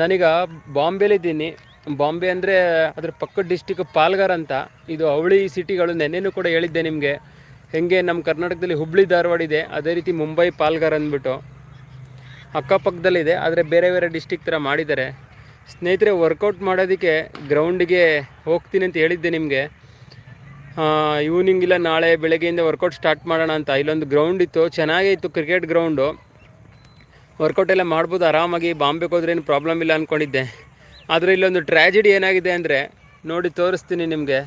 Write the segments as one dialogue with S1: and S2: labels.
S1: ನಾನೀಗ ಬಾಂಬೆಲಿದ್ದೀನಿ ಬಾಂಬೆ ಅಂದರೆ ಅದ್ರ ಪಕ್ಕದ ಡಿಸ್ಟಿಕ್ ಪಾಲ್ಗಾರ್ ಅಂತ. ಇದು ಅವಳಿ ಸಿಟಿಗಳು ನೆನ್ನೆನೂ ಕೂಡ ಹೇಳಿದ್ದೆ ನಿಮಗೆ. ಹೆಂಗೆ ನಮ್ಮ ಕರ್ನಾಟಕದಲ್ಲಿ ಹುಬ್ಳಿ, ಧಾರವಾಡ ಇದೆ, ಅದೇ ರೀತಿ ಮುಂಬೈ ಪಾಲ್ಗಾರ್ ಅಂದ್ಬಿಟ್ಟು. ಅಕ್ಕಪಕ್ಕದಲ್ಲಿದೆ, ಆದರೆ ಬೇರೆ ಬೇರೆ ಡಿಸ್ಟಿಕ್ ಥರ ಮಾಡಿದ್ದಾರೆ. ಸ್ನೇಹಿತರೆ ವರ್ಕೌಟ್ ಮಾಡೋದಕ್ಕೆ ಗ್ರೌಂಡಿಗೆ ಹೋಗ್ತೀನಿ ಅಂತ ಹೇಳಿದ್ದೆ ನಿಮಗೆ. ಈವ್ನಿಂಗ್ ಇಲ್ಲ, ನಾಳೆ ಬೆಳಗ್ಗೆಯಿಂದ ವರ್ಕೌಟ್ ಸ್ಟಾರ್ಟ್ ಮಾಡೋಣ ಅಂತ. ಇಲ್ಲೊಂದು ಗ್ರೌಂಡ್ ಇತ್ತು, ಚೆನ್ನಾಗೇ ಇತ್ತು ಕ್ರಿಕೆಟ್ ಗ್ರೌಂಡು ವರ್ಕೌಟ್ ಎಲ್ಲ ಮಾಡ್ಬೋದು, ಆರಾಮಾಗಿ ಬಾಂಬೆಗೆ ಹೋದ್ರೆ ಏನು ಪ್ರಾಬ್ಲಮ್ ಇಲ್ಲ ಅಂದ್ಕೊಂಡಿದ್ದೆ ಆದರೆ ಇಲ್ಲೊಂದು ಟ್ರ್ಯಾಜಿಡಿ ಏನಾಗಿದೆ ಅಂದರೆ, ನೋಡಿ ತೋರಿಸ್ತೀನಿ ನಿಮಗೆ.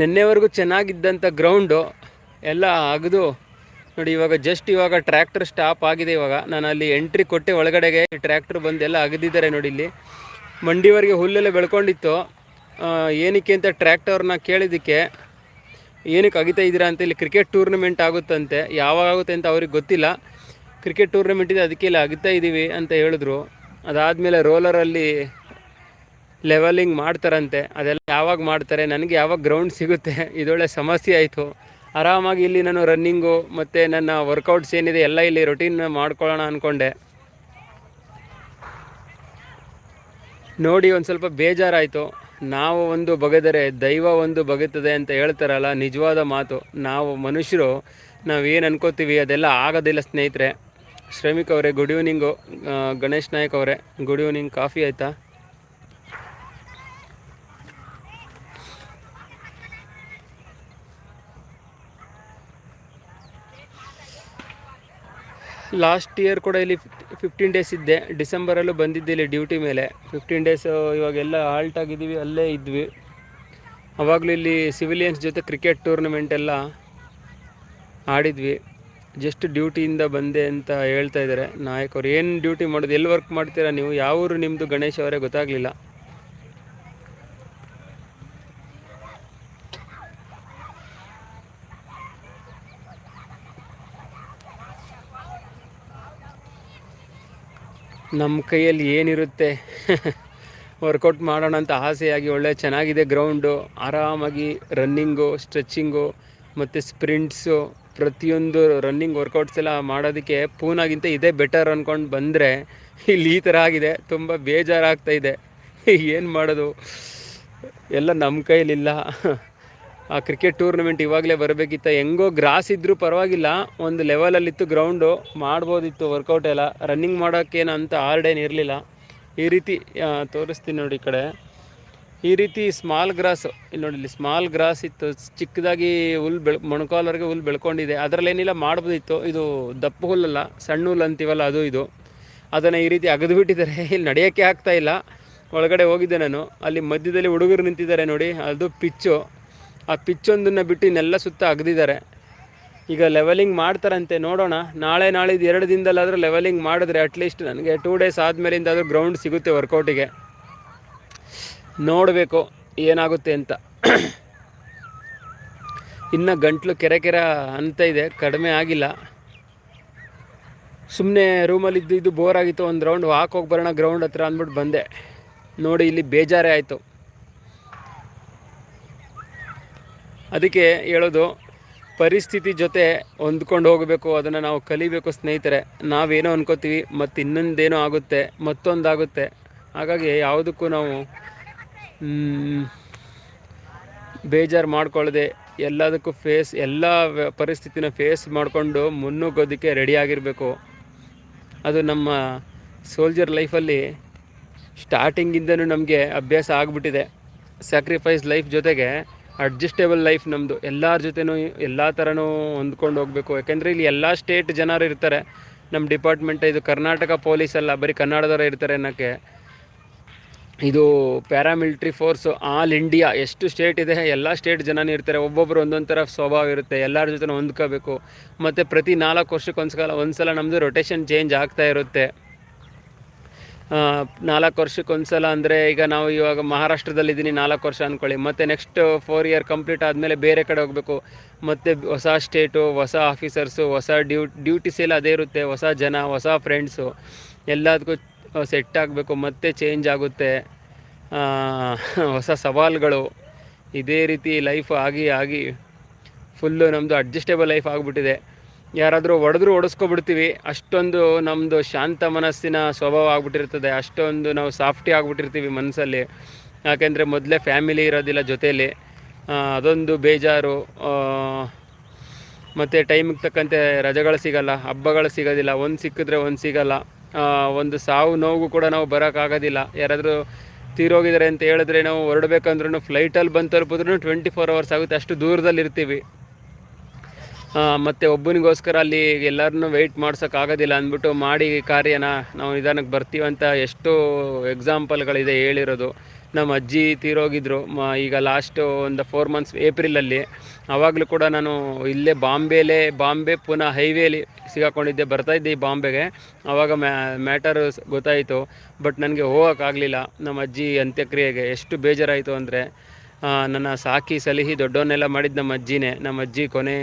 S1: ನಿನ್ನೆವರೆಗೂ ಚೆನ್ನಾಗಿದ್ದಂಥ ಗ್ರೌಂಡು ಎಲ್ಲ ಅಗದು. ನೋಡಿ, ಇವಾಗ ಜಸ್ಟ್ ಇವಾಗ ಟ್ರ್ಯಾಕ್ಟರ್ ಸ್ಟಾಪ್ ಆಗಿದೆ ಇವಾಗ. ನಾನು ಅಲ್ಲಿ ಎಂಟ್ರಿ ಕೊಟ್ಟೆ ಒಳಗಡೆಗೆ ಟ್ರ್ಯಾಕ್ಟರ್ ಬಂದು ಎಲ್ಲ ಅಗದಿದ್ದಾರೆ ನೋಡಿ ಇಲ್ಲಿ. ಮಂಡಿವರೆಗೆ ಹುಲ್ಲೆಲ್ಲ ಬೆಳ್ಕೊಂಡಿತ್ತು. ಏನಕ್ಕೆ ಅಂತ ಟ್ರ್ಯಾಕ್ಟರ್ನ ಕೇಳಿದ್ದಕ್ಕೆ ಏನಕ್ಕೆ ಅಗಿತಾ ಇದ್ದೀರಾ ಅಂತ ಇಲ್ಲಿ ಕ್ರಿಕೆಟ್ ಟೂರ್ನಮೆಂಟ್ ಆಗುತ್ತಂತೆ, ಯಾವಾಗ ಆಗುತ್ತೆ ಅಂತ ಅವ್ರಿಗೆ ಗೊತ್ತಿಲ್ಲ. ಕ್ರಿಕೆಟ್ ಟೂರ್ನಮೆಂಟ್ ಇದೆ, ಅದಕ್ಕೆ ಇಲ್ಲಿ ಅಗಿತಾ ಇದ್ದೀವಿ ಅಂತ ಹೇಳಿದ್ರು. ಅದಾದಮೇಲೆ ರೋಲರಲ್ಲಿ ಲೆವೆಲಿಂಗ್ ಮಾಡ್ತಾರಂತೆ, ಅದೆಲ್ಲ ಯಾವಾಗ ಮಾಡ್ತಾರೆ, ನನಗೆ ಯಾವಾಗ ಗ್ರೌಂಡ್ ಸಿಗುತ್ತೆ, ಇದೊಳ್ಳೆ ಸಮಸ್ಯೆ ಆಯಿತು. ಆರಾಮಾಗಿ ಇಲ್ಲಿ ನಾನು ರನ್ನಿಂಗು ಮತ್ತು ನನ್ನ ವರ್ಕೌಟ್ಸ್ ಏನಿದೆ, ಎಲ್ಲ ಇಲ್ಲಿ ರೊಟೀನ್ ಮಾಡ್ಕೊಳ್ಳೋಣ ಅಂದ್ಕೊಂಡೆ ನೋಡಿ ಒಂದು ಸ್ವಲ್ಪ ಬೇಜಾರಾಯಿತು. ನಾವು ಒಂದು ಬಗೆದರೆ ದೈವ ಒಂದು ಬಗೆತದೆ ಅಂತ ಹೇಳ್ತಾರಲ್ಲ, ನಿಜವಾದ ಮಾತು. ನಾವು ಮನುಷ್ಯರು ನಾವೇನು ಅನ್ಕೋತೀವಿ ಅದೆಲ್ಲ ಆಗೋದಿಲ್ಲ ಸ್ನೇಹಿತರೆ. ಶ್ರಮಿಕ್ ಅವರೇ ಗುಡ್ ಈವ್ನಿಂಗು ಗಣೇಶ್ ನಾಯಕ್ ಅವರೇ. ಗುಡ್ ಈವ್ನಿಂಗ್ ಕಾಫಿ ಆಯಿತಾ? ಲಾಸ್ಟ್ ಇಯರ್ ಕೂಡ ಇಲ್ಲಿ ಫಿಫ್ಟೀನ್ ಡೇಸ್ ಇದ್ದೆ. ಡಿಸೆಂಬರಲ್ಲೂ ಬಂದಿದ್ದೆ ಇಲ್ಲಿ ಡ್ಯೂಟಿ ಮೇಲೆ. ಫಿಫ್ಟೀನ್ ಡೇಸ್ ಇವಾಗೆಲ್ಲ ಹಾಲ್ಟ್ ಆಗಿದ್ದೀವಿ, ಅಲ್ಲೇ ಇದ್ವಿ. ಅವಾಗಲೂ ಇಲ್ಲಿ ಸಿವಿಲಿಯನ್ಸ್ ಜೊತೆ ಕ್ರಿಕೆಟ್ ಟೂರ್ನಮೆಂಟ್ ಎಲ್ಲ ಆಡಿದ್ವಿ. ಜಸ್ಟ್ ಡ್ಯೂಟಿಯಿಂದ ಬಂದೆ ಅಂತ ಹೇಳ್ತಾ ಇದ್ದಾರೆ. ನಾಯಕರು ಏನು ಡ್ಯೂಟಿ ಮಾಡೋದು, ಎಲ್ಲಿ ವರ್ಕ್ ಮಾಡ್ತೀರಾ ನೀವು? ಯಾವ ಊರು ನಿಮ್ಮದು ಗಣೇಶ್ ಅವರೇ ಗೊತ್ತಾಗಲಿಲ್ಲ. ನಮ್ಮ ಕೈಯಲ್ಲಿ ಏನಿರುತ್ತೆ? ವರ್ಕೌಟ್ ಮಾಡೋಣ ಅಂತ ಆಸೆಯಾಗಿ ಒಳ್ಳೆ ಚೆನ್ನಾಗಿದೆ ಗ್ರೌಂಡು ಆರಾಮಾಗಿ ರನ್ನಿಂಗು ಸ್ಟ್ರೆಚ್ಚಿಂಗು ಮತ್ತು ಸ್ಪ್ರಿಂಟ್ಸು ಪ್ರತಿಯೊಂದು ರನ್ನಿಂಗ್ ವರ್ಕೌಟ್ಸ್ ಎಲ್ಲ ಮಾಡೋದಕ್ಕೆ ಪೂನಾಗಿಂತ ಇದೇ ಬೆಟರ್ ಅಂದ್ಕೊಂಡು ಬಂದರೆ ಇಲ್ಲಿ ಈ ಥರ ಆಗಿದೆ. ತುಂಬ ಬೇಜಾರಾಗ್ತಾ ಇದೆ. ಏನು ಮಾಡೋದು? ಎಲ್ಲ ನಮ್ಮ ಕೈಲಿಲ್ಲ ಆ ಕ್ರಿಕೆಟ್ ಟೂರ್ನಮೆಂಟ್ ಇವಾಗಲೇ ಬರಬೇಕಿತ್ತು. ಹೆಂಗೋ ಗ್ರಾಸ್ ಇದ್ದರೂ ಪರವಾಗಿಲ್ಲ, ಒಂದು ಲೆವೆಲಲ್ಲಿತ್ತು ಗ್ರೌಂಡು ಮಾಡ್ಬೋದಿತ್ತು ವರ್ಕೌಟ್ ಎಲ್ಲ. ರನ್ನಿಂಗ್ ಮಾಡೋಕ್ಕೇನು ಅಂತ ಹಾರ್ಡ್ ಏನು ಇರಲಿಲ್ಲ. ಈ ರೀತಿ ತೋರಿಸ್ತೀನಿ ನೋಡಿ ಈ ಕಡೆ. ಈ ರೀತಿ ಸ್ಮಾಲ್ ಗ್ರಾಸ್ ಇಲ್ಲಿ ನೋಡಿ ಇಲ್ಲಿ ಸ್ಮಾಲ್ ಗ್ರಾಸ್ ಇತ್ತು. ಚಿಕ್ಕದಾಗಿ ಹುಲ್ ಬೆಳ್, ಮೊಣಕಾಲ್ವರೆಗೆ ಹುಲ್ ಬೆಳ್ಕೊಂಡಿದೆ. ಅದರಲ್ಲೇನಿಲ್ಲ, ಮಾಡ್ಬೋದಿತ್ತು. ಇದು ದಪ್ಪ ಹುಲ್ಲಲ್ಲ, ಸಣ್ಣ ಹುಲ್ಲು ಅಂತೀವಲ್ಲ, ಅದು ಇದು. ಅದನ್ನು ಈ ರೀತಿ ಅಗದು ಬಿಟ್ಟಿದ್ದಾರೆ. ಇಲ್ಲಿ ನಡೆಯೋಕ್ಕೆ ಆಗ್ತಾಯಿಲ್ಲ ಒಳಗಡೆ ಹೋಗಿದ್ದೆ ನಾನು. ಅಲ್ಲಿ ಮಧ್ಯದಲ್ಲಿ ಹುಡುಗರು ನಿಂತಿದ್ದಾರೆ ನೋಡಿ. ಅದು ಪಿಚ್ಚು ಆ ಪಿಚ್ಚೊಂದನ್ನು ಬಿಟ್ಟು ಇನ್ನೆಲ್ಲ ಸುತ್ತ ಅಗದಿದ್ದಾರೆ. ಈಗ ಲೆವೆಲಿಂಗ್ ಮಾಡ್ತಾರಂತೆ, ನೋಡೋಣ. ನಾಳೆ ನಾಳಿದ್ದು ಎರಡು ದಿನದಲ್ಲಾದರೂ ಲೆವೆಲಿಂಗ್ ಮಾಡಿದ್ರೆ ಅಟ್ಲೀಸ್ಟ್ ನನಗೆ ಟೂ ಡೇಸ್ ಆದಮೇಲಿಂದಾದರೂ ಗ್ರೌಂಡ್ ಸಿಗುತ್ತೆ ವರ್ಕೌಟಿಗೆ ನೋಡಬೇಕು ಏನಾಗುತ್ತೆ ಅಂತ. ಇನ್ನು ಗಂಟ್ಲು ಕೆರೆ ಕೆರೆ ಅಂತ ಇದೆ, ಕಡಿಮೆ ಆಗಿಲ್ಲ. ಸುಮ್ಮನೆ ರೂಮಲ್ಲಿದ್ದು ಇದು ಬೋರ್ ಆಗಿತ್ತು, ಒಂದು ರೌಂಡ್ ವಾಕ್ ಹೋಗಿ ಬರೋಣ ಗ್ರೌಂಡ್ ಹತ್ರ ಅಂದ್ಬಿಟ್ಟು ಬಂದೆ. ನೋಡಿ, ಇಲ್ಲಿ ಬೇಜಾರೇ ಆಯಿತು. ಅದಕ್ಕೆ ಹೇಳೋದು, ಪರಿಸ್ಥಿತಿ ಜೊತೆ ಹೊಂದ್ಕೊಂಡು ಹೋಗಬೇಕು, ಅದನ್ನು ನಾವು ಕಲಿಬೇಕು ಸ್ನೇಹಿತರೆ. ನಾವೇನೋ ಅನ್ಕೋತೀವಿ ಮತ್ತು ಇನ್ನೊಂದೇನೋ ಆಗುತ್ತೆ, ಮತ್ತೊಂದಾಗುತ್ತೆ. ಹಾಗಾಗಿ ಯಾವುದಕ್ಕೂ ನಾವು ಬೇಜಾರು ಮಾಡ್ಕೊಳ್ಳದೆ ಎಲ್ಲದಕ್ಕೂ ಫೇಸ್ ಎಲ್ಲ ಪರಿಸ್ಥಿತಿನ ಫೇಸ್ ಮಾಡಿಕೊಂಡು ಮುನ್ನುಗ್ಗೋದಕ್ಕೆ ರೆಡಿಯಾಗಿರಬೇಕು ಅದು ನಮ್ಮ ಸೋಲ್ಜರ್ ಲೈಫಲ್ಲಿ ಸ್ಟಾರ್ಟಿಂಗಿಂದನೂ ನಮಗೆ ಅಭ್ಯಾಸ ಆಗಿಬಿಟ್ಟಿದೆ. ಸ್ಯಾಕ್ರಿಫೈಸ್ ಲೈಫ್ ಜೊತೆಗೆ ಅಡ್ಜಸ್ಟೇಬಲ್ ಲೈಫ್ ನಮ್ಮದು ಎಲ್ಲರ ಜೊತೆನೂ ಎಲ್ಲ ಥರನೂ ಹೊಂದ್ಕೊಂಡು ಹೋಗಬೇಕು. ಯಾಕೆಂದರೆ ಇಲ್ಲಿ ಎಲ್ಲ ಸ್ಟೇಟ್ ಜನರು ಇರ್ತಾರೆ. ನಮ್ಮ ಡಿಪಾರ್ಟ್ಮೆಂಟ್ ಇದು ಕರ್ನಾಟಕ ಪೊಲೀಸ್ ಅಲ್ಲ, ಬರೀ ಕನ್ನಡದವರೇ ಇರ್ತಾರೆ ಅನ್ನೋಕ್ಕೆ. ಇದು ಪ್ಯಾರಾಮಿಲಿಟ್ರಿ ಫೋರ್ಸು ಆಲ್ ಇಂಡಿಯಾ, ಎಷ್ಟು ಸ್ಟೇಟ್ ಇದೆ, ಎಲ್ಲ ಸ್ಟೇಟ್ ಜನನೇ ಇರ್ತಾರೆ. ಒಬ್ಬೊಬ್ಬರು ಒಂದೊಂದು ಥರ ಸ್ವಭಾವ ಇರುತ್ತೆ. ಎಲ್ಲರ ಜೊತೆ ಹೊಂದ್ಕೋಬೇಕು. ಮತ್ತು ಪ್ರತಿ ನಾಲ್ಕು ವರ್ಷಕ್ಕೆ ಒಂದ್ಸಲ ಒಂದ್ಸಲ ನಮ್ಮದು ರೊಟೇಷನ್ ಚೇಂಜ್ ಆಗ್ತಾ ಇರುತ್ತೆ. ನಾಲ್ಕು ವರ್ಷಕ್ಕೆ ಒಂದ್ಸಲ ಅಂದರೆ ಈಗ ನಾವು ಇವಾಗ ಮಹಾರಾಷ್ಟ್ರದಲ್ಲಿದ್ದೀನಿ ನಾಲ್ಕು ವರ್ಷ ಅಂದ್ಕೊಳ್ಳಿ ಮತ್ತು ನೆಕ್ಸ್ಟ್ ಫೋರ್ ಇಯರ್ ಕಂಪ್ಲೀಟ್ ಆದಮೇಲೆ ಬೇರೆ ಕಡೆ ಹೋಗಬೇಕು. ಮತ್ತು ಹೊಸ ಸ್ಟೇಟು ಹೊಸ ಆಫೀಸರ್ಸು ಹೊಸ ಡ್ಯೂ ಡ್ಯೂಟೀಸ್ ಎಲ್ಲ ಅದೇ ಇರುತ್ತೆ. ಹೊಸ ಜನ, ಹೊಸ ಫ್ರೆಂಡ್ಸು ಎಲ್ಲದಕ್ಕೂ ಸೆಟ್ ಆಗಬೇಕು. ಮತ್ತೆ ಚೇಂಜ್ ಆಗುತ್ತೆ. ಹೊಸ ಸವಾಲುಗಳು ಇದೇ ರೀತಿ ಲೈಫ್ ಆಗಿ ಆಗಿ ಫುಲ್ಲು ನಮ್ಮದು ಅಡ್ಜಸ್ಟೇಬಲ್ ಲೈಫ್ ಆಗಿಬಿಟ್ಟಿದೆ. ಯಾರಾದರೂ ಹೊಡೆದ್ರೂ ಹೊಡೆಸ್ಕೊಬಿಡ್ತೀವಿ. ಅಷ್ಟೊಂದು ನಮ್ಮದು ಶಾಂತ ಮನಸ್ಸಿನ ಸ್ವಭಾವ ಆಗ್ಬಿಟ್ಟಿರ್ತದೆ. ಅಷ್ಟೊಂದು ನಾವು ಸಾಫ್ಟಿ ಆಗ್ಬಿಟ್ಟಿರ್ತೀವಿ ಮನಸ್ಸಲ್ಲಿ. ಯಾಕೆಂದರೆ ಮೊದಲೇ ಫ್ಯಾಮಿಲಿ ಇರೋದಿಲ್ಲ ಜೊತೇಲಿ. ಅದೊಂದು ಬೇಜಾರು. ಮತ್ತು ಟೈಮಿಗೆ ತಕ್ಕಂತೆ ರಜೆಗಳು ಸಿಗಲ್ಲ ಹಬ್ಬಗಳು ಸಿಗೋದಿಲ್ಲ. ಒಂದು ಸಿಕ್ಕಿದ್ರೆ ಒಂದು ಸಿಗಲ್ಲ. ಒಂದು ಸಾವು ನೋವು ಕೂಡ ನಾವು ಬರೋಕ್ಕಾಗೋದಿಲ್ಲ. ಯಾರಾದರೂ ತೀರೋಗಿದ್ದಾರೆ ಅಂತ ಹೇಳಿದ್ರೆ ನಾವು ಹೊರಡಬೇಕಂದ್ರೂ ಫ್ಲೈಟಲ್ಲಿ ಬಂದು ತಲುಪಿದ್ರೂ ಟ್ವೆಂಟಿ ಫೋರ್ ಅವರ್ಸ್ ಆಗುತ್ತೆ. ಅಷ್ಟು ದೂರದಲ್ಲಿ ಇರ್ತೀವಿ ಆ, ಮತ್ತೆ ಒಬ್ಬನಿಗೋಸ್ಕರ ಅಲ್ಲಿ ಎಲ್ಲರನ್ನೂ ವೆಯ್ಟ್ ಮಾಡ್ಸೋಕ್ಕಾಗೋದಿಲ್ಲ ಅಂದ್ಬಿಟ್ಟು ಮಾಡಿ ಕಾರ್ಯನ ನಾವು ನಿಧಾನಕ್ಕೆ ಬರ್ತೀವಂತ ಎಷ್ಟೋ ಎಕ್ಸಾಂಪಲ್ಗಳಿದೆ ಹೇಳಿರೋದು. ನಮ್ಮ ಅಜ್ಜಿ ತೀರೋಗಿದ್ರು, ಮ, ಈಗ ಲಾಸ್ಟು ಒಂದು ಫೋರ್ ಮಂತ್ಸ್ ಏಪ್ರಿಲಲ್ಲಿ ಆವಾಗಲೂ ಕೂಡ ನಾನು ಇಲ್ಲೇ ಬಾಂಬೆಲೇ, ಬಾಂಬೆ ಪುನಃ ಹೈವೇಲಿ ಸಿಗಾಕೊಂಡಿದ್ದೆ ಬರ್ತಾಯಿದ್ದೆ ಈ ಬಾಂಬೆಗೆ. ಆವಾಗ ಮ್ಯಾ ಮ್ಯಾಟರ್ ಗೊತ್ತಾಯಿತು. ಬಟ್ ನನಗೆ ಹೋಗೋಕ್ಕಾಗಲಿಲ್ಲ ನಮ್ಮ ಅಜ್ಜಿ ಅಂತ್ಯಕ್ರಿಯೆಗೆ ಎಷ್ಟು ಬೇಜಾರಾಯಿತು ಅಂದರೆ ನನ್ನ ಸಾಕಿ ಸಲಹಿ ದೊಡ್ಡವನ್ನೆಲ್ಲ ಮಾಡಿದ್ದು ನಮ್ಮ ಅಜ್ಜಿನೇ. ನಮ್ಮ ಅಜ್ಜಿ ಕೊನೆ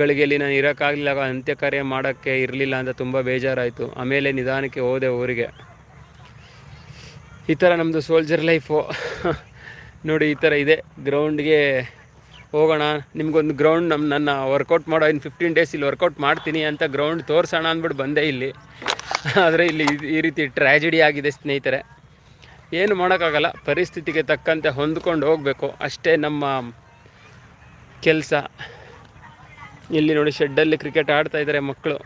S1: ಗಳಿಗೆಯಲ್ಲಿ ನಾನು ಇರೋಕ್ಕಾಗಲಿಲ್ಲ ಅಂತ್ಯಕಾರ್ಯ ಮಾಡೋಕ್ಕೆ ಇರಲಿಲ್ಲ ಅಂತ ತುಂಬ ಬೇಜಾರಾಯಿತು. ಆಮೇಲೆ ನಿಧಾನಕ್ಕೆ ಹೋದೆ ಊರಿಗೆ. ಈ ಥರ ನಮ್ಮದು ಸೋಲ್ಜರ್ ಲೈಫು ನೋಡಿ, ಈ ಥರ ಇದೆ. ಗ್ರೌಂಡ್ಗೆ ಹೋಗೋಣ. ನಿಮಗೊಂದು ಗ್ರೌಂಡ್ ನಮ್ಮ ನನ್ನ ವರ್ಕೌಟ್ ಮಾಡೋ ಇನ್ನು ಫಿಫ್ಟೀನ್ ಡೇಸ್ ಇಲ್ಲಿ ವರ್ಕೌಟ್ ಮಾಡ್ತೀನಿ ಅಂತ ಗ್ರೌಂಡ್ ತೋರಿಸೋಣ ಅಂದ್ಬಿಟ್ಟು ಬಂದೆ ಇಲ್ಲಿ. ಆದರೆ ಇಲ್ಲಿ ಈ ರೀತಿ ಟ್ರ್ಯಾಜಿಡಿ ಆಗಿದೆ ಸ್ನೇಹಿತರೆ. ಏನು ಮಾಡೋಕ್ಕಾಗಲ್ಲ. ಪರಿಸ್ಥಿತಿಗೆ ತಕ್ಕಂತೆ ಹೊಂದ್ಕೊಂಡು ಹೋಗಬೇಕು. ಅಷ್ಟೇ ನಮ್ಮ ಕೆಲಸ. ಇಲ್ಲಿ ನೋಡಿ ಶೆಡ್ಡಲ್ಲಿ ಕ್ರಿಕೆಟ್ ಆಡ್ತಾ ಇದ್ದಾರೆ ಮಕ್ಕಳು.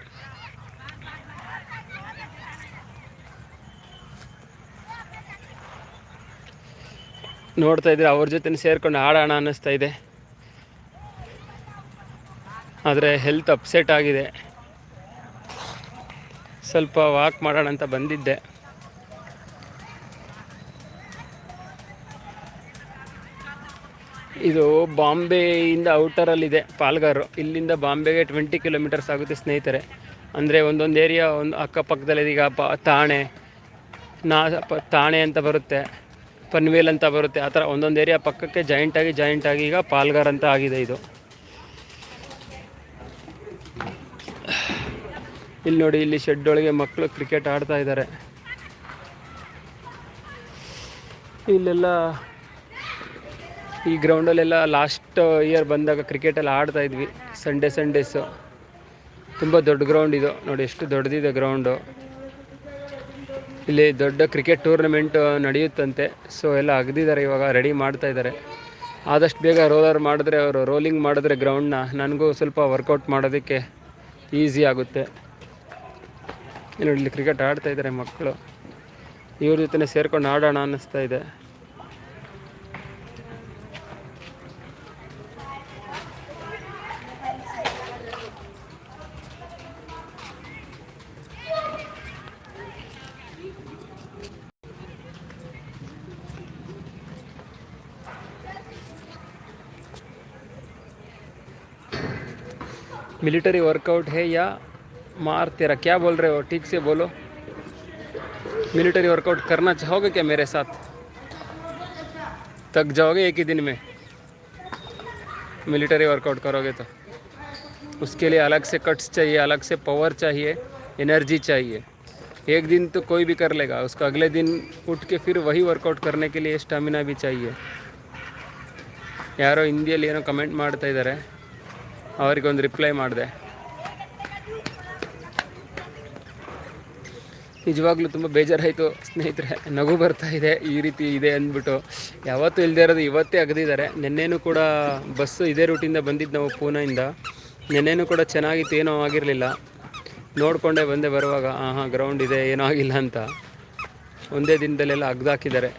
S1: ನೋಡ್ತಾ ಇದ್ರೆ ಅವ್ರ ಜೊತೆ ಸೇರ್ಕೊಂಡು ಆಡೋಣ ಅನ್ನಿಸ್ತಾ ಇದೆ. ಆದರೆ ಹೆಲ್ತ್ ಅಪ್ಸೆಟ್ ಆಗಿದೆ. ಸ್ವಲ್ಪ ವಾಕ್ ಮಾಡೋಣ ಅಂತ ಬಂದಿದ್ದೆ. ಇದು ಬಾಂಬೆಯಿಂದ ಔಟರಲ್ಲಿದೆ ಪಾಲ್ಗಾರು. ಇಲ್ಲಿಂದ ಬಾಂಬೆಗೆ ಟ್ವೆಂಟಿ ಕಿಲೋಮೀಟರ್ಸ್ ಆಗುತ್ತೆ ಸ್ನೇಹಿತರೆ. ಅಂದರೆ ಒಂದೊಂದು ಏರಿಯಾ ಒಂದು ಅಕ್ಕಪಕ್ಕದಲ್ಲಿ ಈಗ ಪ ತಾಣೆ ನಾ ತಾಣೆ ಅಂತ ಬರುತ್ತೆ, ಪನ್ವೇಲ್ ಅಂತ ಬರುತ್ತೆ. ಆ ಥರ ಒಂದೊಂದು ಏರಿಯಾ ಪಕ್ಕಕ್ಕೆ ಜಾಯಿಂಟಾಗಿ ಜಾಯಿಂಟಾಗಿ ಈಗ ಪಾಲ್ಗಾರ್ ಅಂತ ಆಗಿದೆ ಇದು. ಇಲ್ಲಿ ನೋಡಿ, ಇಲ್ಲಿ ಶೆಡ್ ಒಳಗೆ ಮಕ್ಕಳು ಕ್ರಿಕೆಟ್ ಆಡ್ತಾ ಇದ್ದಾರೆ. ಇಲ್ಲೆಲ್ಲ ಈ ಗ್ರೌಂಡಲ್ಲೆಲ್ಲ ಲಾಸ್ಟ್ ಇಯರ್ ಬಂದಾಗ ಕ್ರಿಕೆಟೆಲ್ಲ ಆಡ್ತಾ ಇದ್ವಿ ಸಂಡೇ ಸಂಡೇಸು ತುಂಬ ದೊಡ್ಡ ಗ್ರೌಂಡ್ ಇದು. ನೋಡಿ ಎಷ್ಟು ದೊಡ್ಡದಿದೆ ಗ್ರೌಂಡು ಇಲ್ಲಿ ದೊಡ್ಡ ಕ್ರಿಕೆಟ್ ಟೂರ್ನಮೆಂಟ್ ನಡೆಯುತ್ತಂತೆ. ಸೊ ಎಲ್ಲ ಅಗ್ದಿದ್ದಾರೆ, ಇವಾಗ ರೆಡಿ ಮಾಡ್ತಾ ಇದ್ದಾರೆ. ಆದಷ್ಟು ಬೇಗ ರೋಲರ್ ಮಾಡಿದ್ರೆ, ಅವರು ರೋಲಿಂಗ್ ಮಾಡಿದ್ರೆ ಗ್ರೌಂಡ್ನ ನನಗೂ ಸ್ವಲ್ಪ ವರ್ಕೌಟ್ ಮಾಡೋದಕ್ಕೆ ಈಸಿ ಆಗುತ್ತೆ. ಇಲ್ಲಿ ಕ್ರಿಕೆಟ್ ಆಡ್ತಾ ಇದ್ದಾರೆ ಮಕ್ಕಳು. ಇವ್ರ ಜೊತೆ ಸೇರ್ಕೊಂಡು ಆಡೋಣ ಅನ್ನಿಸ್ತಾ ಇದೆ. मिलिट्री वर्कआउट है या मार तेरा क्या बोल रहे हो ठीक से बोलो मिलिट्री वर्कआउट करना चाहोगे क्या मेरे साथ थक जाओगे एक ही दिन में मिलिट्री वर्कआउट करोगे तो उसके लिए अलग से कट्स चाहिए अलग से पावर चाहिए एनर्जी चाहिए एक दिन तो कोई भी कर लेगा उसका अगले दिन उठ के फिर वही वर्कआउट करने के लिए स्टेमिना भी चाहिए ಯಾರೋ ಹಿಂದಿಯಲ್ಲಿ ಏನೋ ಕಮೆಂಟ್ ಮಾಡ್ತಾ ಇದ್ದಾರೆ ಅವರಿಗೊಂದು ರಿಪ್ಲೈ ಮಾಡಿದೆ. ನಿಜವಾಗ್ಲೂ ತುಂಬ ಬೇಜಾರಾಯಿತು ಸ್ನೇಹಿತರೆ, ನಗು ಬರ್ತಾ ಇದೆ, ಈ ರೀತಿ ಇದೆ ಅಂದ್ಬಿಟ್ಟು. ಯಾವತ್ತೂ ಇಲ್ಲದೆ ಇರೋದು ಇವತ್ತೇ ಅಗದಿದ್ದಾರೆ. ನಿನ್ನೆನೂ ಕೂಡ ಬಸ್ಸು ಇದೇ ರೂಟಿಂದ ಬಂದಿದ್ದು ನಾವು ಪೂನೆಯಿಂದ. ನಿನ್ನೆನೂ ಕೂಡ ಚೆನ್ನಾಗಿತ್ತು, ಏನೂ ಆಗಿರಲಿಲ್ಲ. ನೋಡಿಕೊಂಡೆ ಬಂದೆ ಬರುವಾಗ ಹಾಂ ಹಾಂ ಗ್ರೌಂಡ್ ಇದೆ, ಏನೂ ಆಗಿಲ್ಲ ಅಂತ. ಒಂದೇ ದಿನದಲ್ಲೆಲ್ಲ ಅಗ್ದಾಕಿದ್ದಾರೆ.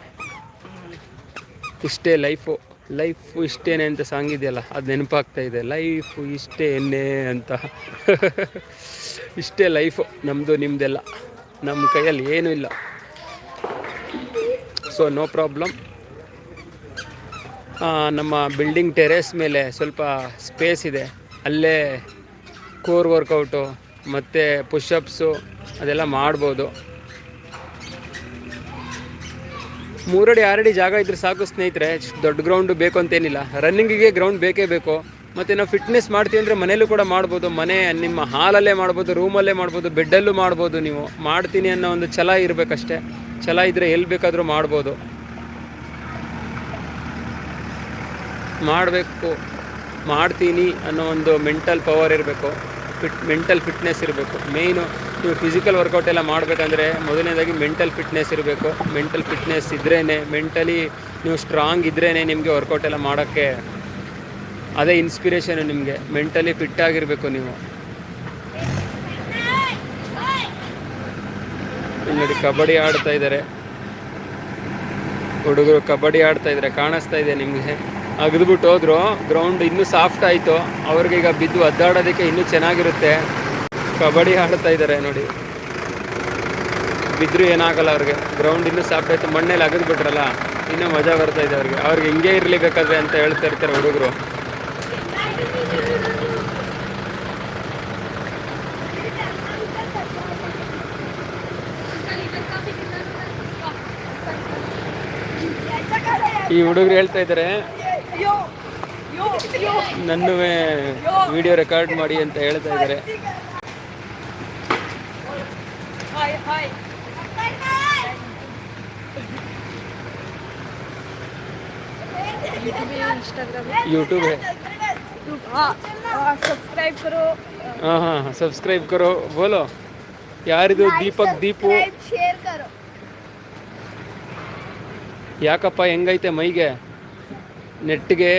S1: ಇಷ್ಟೇ ಲೈಫು ಲೈಫು ಇಷ್ಟೇನೆ ಅಂತ ಸಾಂಗ್ ಇದೆಯಲ್ಲ, ಅದು ನೆನಪಾಗ್ತಾ ಇದೆ. ಲೈಫು ಇಷ್ಟೇನೆ ಅಂತ. ಇಷ್ಟೇ ಲೈಫು ನಮ್ಮದು ನಿಮ್ಮದೆಲ್ಲ ನಮ್ಮ ಕೈಯಲ್ಲಿ ಏನೂ ಇಲ್ಲ. ಸೊ ನೋ ಪ್ರಾಬ್ಲಮ್ ನಮ್ಮ ಬಿಲ್ಡಿಂಗ್ ಟೆರೇಸ್ ಮೇಲೆ ಸ್ವಲ್ಪ ಸ್ಪೇಸ್ ಇದೆ. ಅಲ್ಲೇ ಕೋರ್ ವರ್ಕೌಟು ಮತ್ತು ಪುಷಪ್ಸು ಅದೆಲ್ಲ ಮಾಡ್ಬೋದು. ಮೂರಡಿ, ಆರಡಿ ಜಾಗ ಇದ್ರೆ ಸಾಕು ಸ್ನೇಹಿತರೆ. ದೊಡ್ಡ ಗ್ರೌಂಡ್ ಬೇಕು ಅಂತೇನಿಲ್ಲ. ರನ್ನಿಂಗಿಗೆ ಗ್ರೌಂಡ್ ಬೇಕೇ ಬೇಕು. ಮತ್ತು ನಾವು ಫಿಟ್ನೆಸ್ ಮಾಡ್ತೀವಿ ಅಂದರೆ ಮನೇಲೂ ಕೂಡ ಮಾಡ್ಬೋದು. ಮನೆ, ನಿಮ್ಮ ಹಾಲಲ್ಲೇ ಮಾಡ್ಬೋದು ರೂಮಲ್ಲೇ ಮಾಡ್ಬೋದು ಬೆಡ್ಡಲ್ಲೂ ಮಾಡ್ಬೋದು ನೀವು. ಮಾಡ್ತೀನಿ ಅನ್ನೋ ಒಂದು ಛಲ ಇರಬೇಕಷ್ಟೇ. ಛಲ ಇದ್ದರೆ ಎಲ್ಲಿ ಬೇಕಾದರೂ ಮಾಡ್ಬೋದು. ಮಾಡಬೇಕು. ಮಾಡ್ತೀನಿ ಅನ್ನೋ ಒಂದು ಮೆಂಟಲ್ ಪವರ್ ಇರಬೇಕು. ಫಿಟ್ ಮೆಂಟಲ್ ಫಿಟ್ನೆಸ್ ಇರಬೇಕು. ಮೇಯ್ನು ನೀವು ಫಿಸಿಕಲ್ ವರ್ಕೌಟ್ ಎಲ್ಲ ಮಾಡಬೇಕಂದ್ರೆ ಮೊದಲನೇದಾಗಿ ಮೆಂಟಲ್ ಫಿಟ್ನೆಸ್ ಇರಬೇಕು. ಮೆಂಟಲ್ ಫಿಟ್ನೆಸ್ ಇದ್ರೇ ಮೆಂಟಲಿ ನೀವು ಸ್ಟ್ರಾಂಗ್ ಇದ್ರೇ ನಿಮಗೆ ವರ್ಕೌಟ್ ಎಲ್ಲ ಮಾಡೋಕ್ಕೆ ಅದೇ ಇನ್ಸ್ಪಿರೇಷನು ನಿಮಗೆ. ಮೆಂಟಲಿ ಫಿಟ್ ಆಗಿರಬೇಕು ನೀವು. ಇಲ್ಲಿ ನೋಡಿ ಕಬಡ್ಡಿ ಆಡ್ತಾ ಇದ್ದಾರೆ. ಹುಡುಗರು ಕಬಡ್ಡಿ ಆಡ್ತಾ ಇದ್ದಾರೆ. ಕಾಣಿಸ್ತಾ ಇದೆ ನಿಮಗೆ. ಅಗದ್ಬಿಟ್ಟು ಹೋದ್ರು. ಗ್ರೌಂಡ್ ಇನ್ನೂ ಸಾಫ್ಟ್ ಆಯಿತು. ಅವ್ರಿಗೆ ಈಗ ಬಿದ್ದು ಅದ್ದಾಡೋದಕ್ಕೆ ಇನ್ನೂ ಚೆನ್ನಾಗಿರುತ್ತೆ. ಕಬಡ್ಡಿ ಆಡ್ತಾ ಇದ್ದಾರೆ ನೋಡಿ. ಬಿದ್ದರೂ ಏನಾಗಲ್ಲ ಅವ್ರಿಗೆ. ಗ್ರೌಂಡ್ ಇನ್ನೂ ಸಾಫ್ಟ್ ಆಯಿತು. ಮಣ್ಣಲ್ಲಿ ಅಗದ್ಬಿಟ್ರಲ್ಲ. ಇನ್ನೂ ಮಜಾ ಬರ್ತಾ ಇದೆ ಅವ್ರಿಗೆ. ಅವ್ರಿಗೆ ಹಿಂಗೆ ಇರಲಿ ಬೇಕಾದ್ರೆ ಅಂತ ಹೇಳ್ತಾ ಇರ್ತಾರೆ ಹುಡುಗರು. ಈ ಹುಡುಗರು ಹೇಳ್ತಾ ಇದ್ದಾರೆ ನನ್ನೂ ವಿಡಿಯೋ ರೆಕಾರ್ಡ್ ಮಾಡಿ ಅಂತ ಹೇಳ್ತಾ ಇದ್ದಾರೆ
S2: इंस्टाग्राम
S1: यूट्यूब है
S2: हाँ सब्सक्राइब करो
S1: हाँ हाँ सब्सक्राइब करो बोलो ಯಾರಿದು ದೀಪಕ್ ದೀಪು
S2: शेयर करो
S1: ಯಾಕಪ್ಪ ಹೆಂಗೈತೆ ಮೈಗೆ ನೆಟ್ಗೆ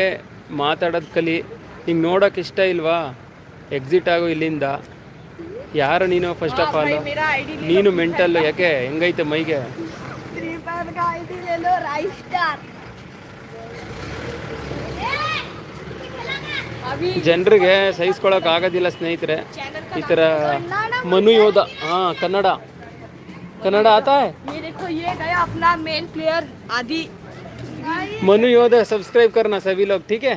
S1: ಮಾತಾಡೋದು ಕಲಿ ಹಿಂಗೆ ನೋಡೋಕೆ ಇಷ್ಟ ಇಲ್ವಾ? ಎಕ್ಸಿಟ್ ಆಗು ಇಲ್ಲಿಂದ. ಯಾರು ನೀನು ಫಸ್ಟ್ ಆಫ್ ಆಲ್ ನೀನು ಮೆಂಟಲ್ ಯಾಕೆ? ಹೆಂಗೈತೆ ಮೈಗೆ? ಜನರಿಗೆ ಸಹಿಸ್ಕೊಳಕ್ ಆಗೋದಿಲ್ಲ ಸ್ನೇಹಿತರೆ. ಈ ಥರ ಮನು ಯೋಧ ಹಾಂ ಕನ್ನಡ. ಕನ್ನಡ ಆತ?
S2: मेन प्लेयर आदि
S1: मनु योधा सब्सक्राइब करना सभी लोग ठीक है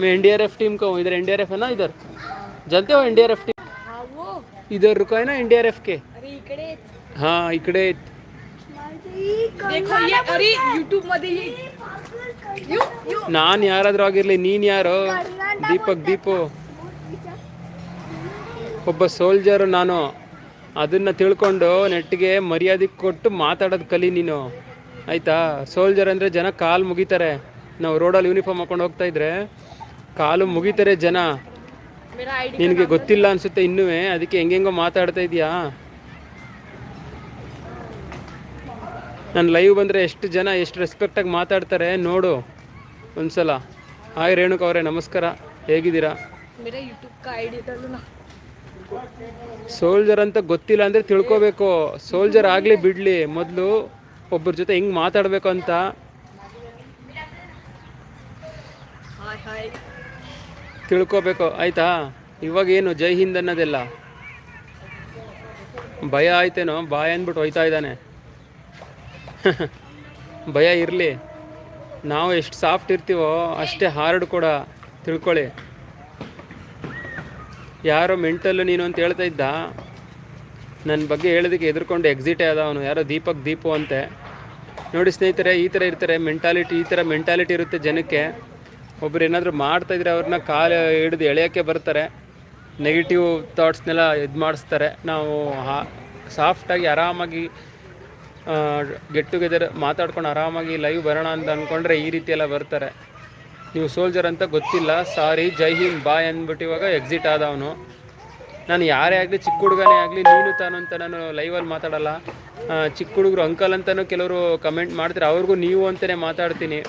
S1: मैं एनडीआरएफ टीम का हूँ इधर एनडीआरएफ है ना इधर जानते हो एनडीआरएफ टीम
S2: हाँ वो
S1: इधर रुका है ना एनडीआरएफ के
S2: अरे इकडे
S1: हाँ इकडे
S2: देखो ये अरे यूट्यूब मध्ये ये यू यू
S1: ನಾನು ಯಾರಾದ್ರೂ ಆಗಿರ್ಲಿ ನೀನು ಯಾರು ದೀಪಕ್ ದೀಪು ಒಬ್ಬ ಸೋಲ್ಜರು ನಾನು ಅದನ್ನ ತಿಳ್ಕೊಂಡು ನೆಟ್ಟಿಗೆ ಮರ್ಯಾದೆ ಕೊಟ್ಟು ಮಾತಾಡೋದು ಕಲಿ ನೀನು ಆಯಿತಾ? ಸೋಲ್ಜರ್ ಅಂದರೆ ಜನ ಕಾಲು ಮುಗಿತಾರೆ. ನಾವು ರೋಡಲ್ಲಿ ಯೂನಿಫಾರ್ಮ್ ಹಾಕೊಂಡು ಹೋಗ್ತಾ ಇದ್ರೆ ಕಾಲು ಮುಗಿತಾರೆ ಜನ. ನಿನಗೆ ಗೊತ್ತಿಲ್ಲ ಅನಿಸುತ್ತೆ ಇನ್ನೂ ಅದಕ್ಕೆ ಹೆಂಗೆಂಗೋ ಮಾತಾಡ್ತಾ ಇದೆಯಾ? ನಾನು ಲೈವ್ ಬಂದರೆ ಎಷ್ಟು ಜನ ಎಷ್ಟು ರೆಸ್ಪೆಕ್ಟಾಗಿ ಮಾತಾಡ್ತಾರೆ ನೋಡು. ಒಂದ್ಸಲ. ಹಾಯ್ ರೇಣುಕ ಅವರೇ ನಮಸ್ಕಾರ. ಹೇಗಿದ್ದೀರಾ? ಸೋಲ್ಜರ್ ಅಂತ ಗೊತ್ತಿಲ್ಲ ಅಂದರೆ ತಿಳ್ಕೊಬೇಕು. ಸೋಲ್ಜರ್ ಆಗಲಿ ಬಿಡಲಿ. ಮೊದಲು ಒಬ್ಬರ ಜೊತೆ ಹೆಂಗ್ ಮಾತಾಡಬೇಕು ಅಂತ. ತಿಳ್ಕೋಬೇಕು ಆಯ್ತಾ? ಇವಾಗ ಏನು ಜೈ ಹಿಂದ್ ಅನ್ನೋದೆಲ್ಲ? ಭಯ ಆಯ್ತೇನೋ? ಭಯ ಅಂದ್ಬಿಟ್ಟು ಹೋಯ್ತಾ ಇದ್ದಾನೆ. ಭಯ ಇರಲಿ. ನಾವು ಎಷ್ಟು ಸಾಫ್ಟ್ ಇರ್ತೀವೋ ಅಷ್ಟೇ ಹಾರ್ಡ್ ಕೂಡ. ತಿಳ್ಕೊಳ್ಳಿ. ಯಾರೋ ಮೆಂಟಲ್ಲು ನೀನು ಅಂತ ಹೇಳ್ತಾ ಇದ್ದ. ನನ್ನ ಬಗ್ಗೆ ಹೇಳೋದಕ್ಕೆ ಎದುರ್ಕೊಂಡು ಎಕ್ಸಿಟೇ ಅದ ಅವನು. ಯಾರೋ ದೀಪಕ್ ದೀಪು ಅಂತೆ. ನೋಡಿ ಸ್ನೇಹಿತರೆ, ಈ ಥರ ಇರ್ತಾರೆ ಮೆಂಟಾಲಿಟಿ ಈ ಥರ ಮೆಂಟಾಲಿಟಿ ಇರುತ್ತೆ ಜನಕ್ಕೆ. ಒಬ್ರು ಏನಾದರೂ ಮಾಡ್ತಾಯಿದ್ರೆ ಅವ್ರನ್ನ ಕಾಲು ಹಿಡಿದು ಎಳೆಯೋಕ್ಕೆ ಬರ್ತಾರೆ. ನೆಗೆಟಿವ್ ಥಾಟ್ಸ್ನೆಲ್ಲ ಇದು ಮಾಡಿಸ್ತಾರೆ. ನಾವು ಹಾ ಸಾಫ್ಟಾಗಿ ಆರಾಮಾಗಿ ಗೆಟ್ ಟುಗೆದರ್ ಮಾತಾಡ್ಕೊಂಡು ಆರಾಮಾಗಿ ಲೈವ್ ಬರೋಣ ಅಂತ ಅಂದ್ಕೊಂಡ್ರೆ ಈ ರೀತಿ ಎಲ್ಲ ಬರ್ತಾರೆ. ನೀವು ಸೋಲ್ಜರ್ ಅಂತ ಗೊತ್ತಿಲ್ಲ ಸಾರಿ ಜೈ ಹಿಂದ್ ಬಾಯ್ ಅಂದ್ಬಿಟ್ಟು ಇವಾಗ ಎಕ್ಸಿಟ್ ಆದ ಅವನು ನಾನು ಯಾರೇ ಆಗಲಿ ಚಿಕ್ಕ ಹುಡುಗನೇ ಆಗಲಿ, ನೀನು ತಾನು ಅಂತ ನಾನು ಲೈವಲ್ಲಿ ಮಾತಾಡಲ್ಲ. ಚಿಕ್ಕ ಹುಡುಗರು ಅಂಕಲ್ ಅಂತಲೂ ಕೆಲವರು ಕಮೆಂಟ್ ಮಾಡ್ತಾರೆ. ಅವ್ರಿಗೂ ನೀವು ಅಂತಲೇ ಮಾತಾಡ್ತೀನಿ.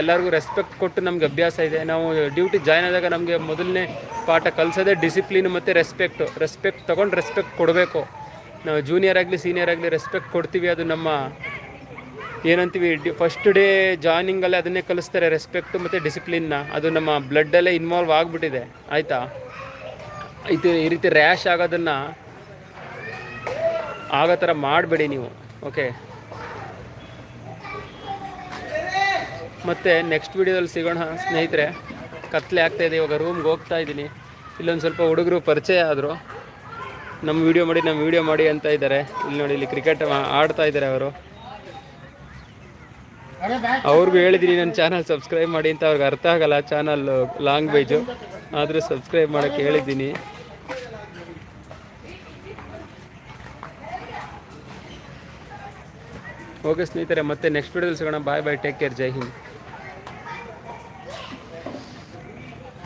S1: ಎಲ್ಲರಿಗೂ ರೆಸ್ಪೆಕ್ಟ್ ಕೊಟ್ಟು ನಮ್ಗೆ ಅಭ್ಯಾಸ ಇದೆ. ನಾವು ಡ್ಯೂಟಿ ಜಾಯ್ನ್ ಆದಾಗ ನಮಗೆ ಮೊದಲನೇ ಪಾಠ ಕಲಿಸೋದೇ ಡಿಸಿಪ್ಲಿನ್ ಮತ್ತು ರೆಸ್ಪೆಕ್ಟು ರೆಸ್ಪೆಕ್ಟ್ ತೊಗೊಂಡು ರೆಸ್ಪೆಕ್ಟ್ ಕೊಡಬೇಕು. ನಾವು ಜೂನಿಯರ್ ಆಗಲಿ ಸೀನಿಯರ್ ಆಗಲಿ ರೆಸ್ಪೆಕ್ಟ್ ಕೊಡ್ತೀವಿ. ಅದು ನಮ್ಮ ಏನಂತೀವಿ, ಡಿ ಫಸ್ಟ್ ಡೇ ಜಾಯ್ನಿಂಗಲ್ಲೇ ಅದನ್ನೇ ಕಲಿಸ್ತಾರೆ ರೆಸ್ಪೆಕ್ಟು ಮತ್ತು ಡಿಸಿಪ್ಲಿನ್ನ ಅದು ನಮ್ಮ ಬ್ಲಡ್ಡಲ್ಲೇ ಇನ್ವಾಲ್ವ್ ಆಗಿಬಿಟ್ಟಿದೆ. ಆಯಿತಾ? ಇದು ಈ ರೀತಿ ರ್ಯಾಶ್ ಆಗೋದನ್ನು ಆಗೋ ಥರ ಮಾಡಬೇಡಿ ನೀವು ಓಕೆ ಮತ್ತು ನೆಕ್ಸ್ಟ್ ವೀಡಿಯೋದಲ್ಲಿ ಸಿಗೋಣ ಸ್ನೇಹಿತರೆ. ಕತ್ಲೆ ಆಗ್ತಾಯಿದೆ ಇವಾಗ ರೂಮ್ಗೆ ಹೋಗ್ತಾ ಇದ್ದೀನಿ. ಇಲ್ಲೊಂದು ಸ್ವಲ್ಪ ಹುಡುಗರು ಪರಿಚಯ ಆದರು. ನಮ್ಮ ವಿಡಿಯೋ ಮಾಡಿ ನಮ್ಮ ವಿಡಿಯೋ ಮಾಡಿ ಅಂತ ಇದ್ದಾರೆ. ಇಲ್ಲಿ ನೋಡಿ, ಇಲ್ಲಿ ಕ್ರಿಕೆಟ್ ಆಡ್ತಾ ಇದ್ದಾರೆ ಅವರು. ಅವ್ರಿಗೂ ಹೇಳಿದ್ದೀನಿ ನನ್ನ ಚಾನಲ್ ಸಬ್ಸ್ಕ್ರೈಬ್ ಮಾಡಿ ಅಂತ. ಅವ್ರಿಗೆ ಅರ್ಥ ಆಗಲ್ಲ ಚಾನಲ್ ಲಾಂಗ್ವೇಜು ಆದರೂ ಸಬ್ಸ್ಕ್ರೈಬ್ ಮಾಡೋಕ್ಕೆ ಹೇಳಿದ್ದೀನಿ. ಓಕೆ ಸ್ನೇಹಿತರೆ ಮತ್ತೆ ನೆಕ್ಸ್ಟ್ ವಿಡಿಯೋದಲ್ಲಿ ಸಿಗೋಣ bye bye take care Jai Hind.